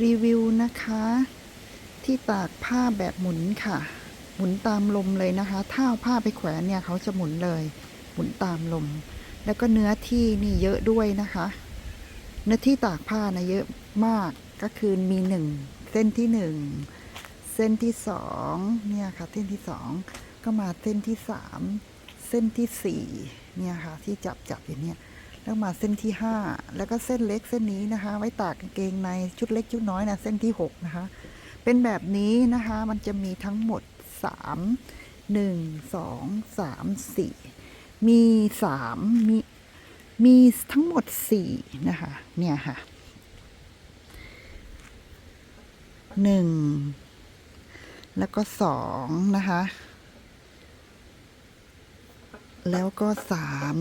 รีวิวนะคะ ที่ตากผ้าแบบหมุนค่ะ หมุนตามลมเลยนะคะ ถ้าเอาผ้าไปแขวนเนี่ยเขาจะหมุนเลย หมุนตามลม แล้วก็เนื้อที่นี่เยอะด้วยนะคะ เนื้อที่ตากผ้านะเยอะมากก็คือมีหนึ่งเส้นที่หนึ่งเส้นที่สองเนี่ยค่ะเส้นที่สองก็มาเส้นที่สามเส้นที่สี่เนี่ยค่ะที่จับจับอย่างเนี้ย แล้วมาเส้นที่ห้าแล้วก็เส้นเล็กเส้นนี้นะคะ ไว้ตากกางเกงในชุดเล็กชุดน้อยนะเส้นที่หกนะคะ เป็นแบบนี้นะคะ มันจะมีทั้งหมดสามหนึ่งสองสามสี่มีสามมีมีทั้งหมดสี่นะคะ เนี่ยค่ะหนึ่งแล้วก็สองนะคะ แล้วก็สาม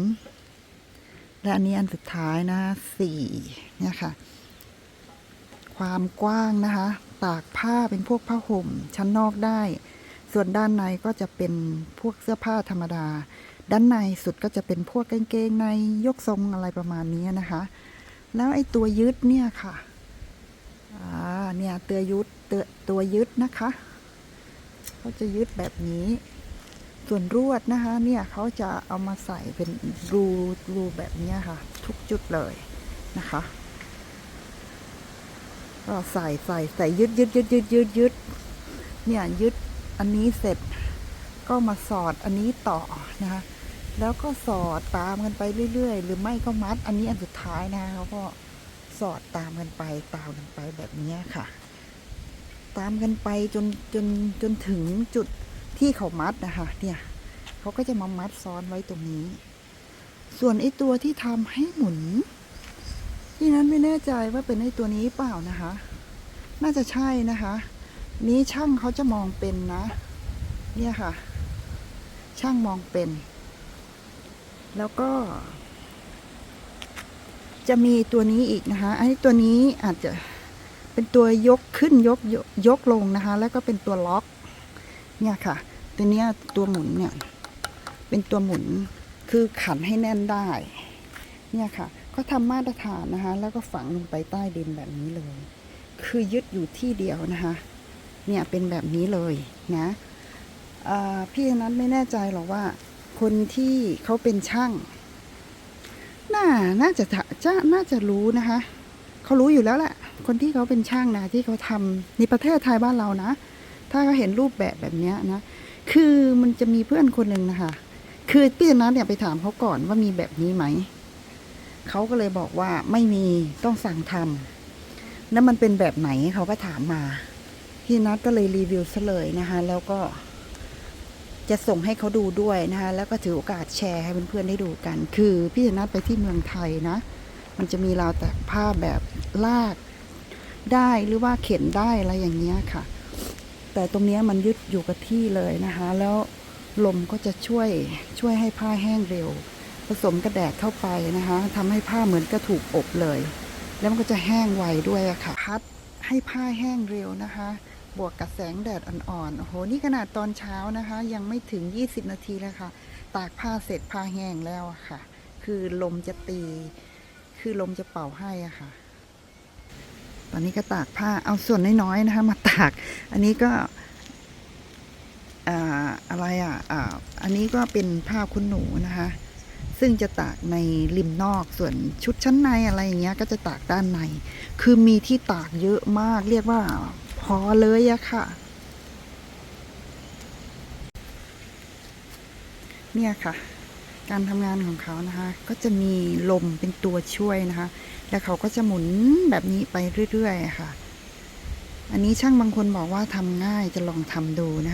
และอันนี้อันสุดท้ายนะสี่เนี่ยค่ะ ความกว้างนะคะ ตากผ้าเป็นพวกผ้าห่ม ชั้นนอกได้ ส่วนด้านในก็จะเป็นพวกเสื้อผ้าธรรมดา ด้านในสุดก็จะเป็นพวกกางเกงในยกทรงอะไรประมาณนี้นะคะ แล้วไอ้ตัวยึดเนี่ยค่ะอ่าเนี่ยตัวยึดตัวตัวยึดนะคะเขาจะยึดแบบนี้ ส่วนรวดนะคะเนี่ยเขาจะเอามาใส่เป็นรูรูแบบนี้ค่ะ ทุกจุดเลยนะคะก็ใส่ใส่ใส่ยึดยึดยึดยึดยึดยึดเนี่ยยึดอันนี้เสร็จ ก็มาสอดอันนี้ต่อนะคะแล้วก็สอดตามกันไปเรื่อยๆ หรือไม่ก็มัด อันนี้อันสุดท้ายนะเขาก็สอดตามกันไปตามกันไปแบบนี้ค่ะ ตามกันไปจนจนจนถึงจุด ที่เขามัดนะคะเนี่ยเขาก็จะมามัดซ้อนไว้ตรงนี้ ส่วนไอ้ตัวที่ทำให้หมุน ที่นั้นไม่แน่ใจว่าเป็นไอ้ตัวนี้เปล่านะคะ น่าจะใช่นะคะ นี้ช่างเขาจะมองเป็นนะ เนี่ยค่ะ ช่างมองเป็น แล้วก็ จะมีตัวนี้อีกนะคะไอ้ตัวนี้อาจจะเป็นตัวยกขึ้นยกยกยกลงนะคะ แล้วก็เป็นตัวล็อก เนี่ยค่ะ ตัวเนี้ยตัวหมุนเนี่ย เป็นตัวหมุนคือขันให้แน่นได้ เนี่ยค่ะเขาทำมาตรฐานนะคะ แล้วก็ฝังลงไปใต้ดินแบบนี้เลย คือยึดอยู่ที่เดียวนะคะ เนี่ยเป็นแบบนี้เลยนะพี่นั้นไม่แน่ใจหรอกว่า คนที่เขาเป็นช่าง น่าน่าจะจะน่าจะรู้นะคะเขารู้อยู่แล้วแหละ คนที่เขาเป็นช่างนะที่เขาทำในประเทศไทยบ้านเรานะ ถ้าเขาเห็นรูปแบบแบบนี้นะ คือมันจะมีเพื่อนคนหนึ่งนะคะ คือพี่อนัทเนี่ยไปถามเขาก่อนว่ามีแบบนี้ไหม เขาก็เลยบอกว่าไม่มีต้องสั่งทำแล้วมันเป็นแบบไหนเขาก็ถามมา พี่นัทก็เลยรีวิวซะเลยนะคะ แล้วก็จะส่งให้เขาดูด้วยนะคะ แล้วก็ถือโอกาสแชร์ให้เพื่อนๆได้ดูกัน คือพี่นัทไปที่เมืองไทยนะ มันจะมีราวตากผ้าแบบลากได้หรือว่าเข็นได้อะไรอย่างเงี้ยค่ะ แต่ตรงนี้มันยึดอยู่กับที่เลยนะคะ แล้วลมก็จะช่วยช่วยให้ผ้าแห้งเร็ว ผสมกระแดดเข้าไปนะคะทำให้ผ้าเหมือนกระถูกอบเลย แล้วมันก็จะแห้งไวด้วยะค่ะ พัดให้ผ้าแห้งเร็วนะคะ บวกกับแสงแดดอ่อนๆโอ้โหนี่ขนาดตอนเช้านะคะ ยังไม่ถึง 20 นาทีเลยค่ะ ตากผ้าเสร็จผ้าแห้งแล้วอะค่ะ คือลมจะตี คือลมจะเป่าให้อะค่ะ ตอนนี้ก็ตากผ้าเอาส่วนน้อยๆนะคะมาตาก อันนี้ก็อะไรอะอันนี้ก็เป็นผ้าคุณหนูนะคะ ซึ่งจะตากในริมนอกส่วนชุดชั้นในอะไรอย่างเงี้ยก็จะตากด้านใน คือมีที่ตากเยอะมากเรียกว่าพอเลยอะค่ะ เนี่ยค่ะ การทำงานของเขานะคะ ก็จะมีลมเป็นตัวช่วยนะคะ แล้วเขาก็จะหมุนแบบนี้ไปเรื่อยๆค่ะ อันนี้ช่างบางคนบอกว่าทำง่ายจะลองทำดูนะคะ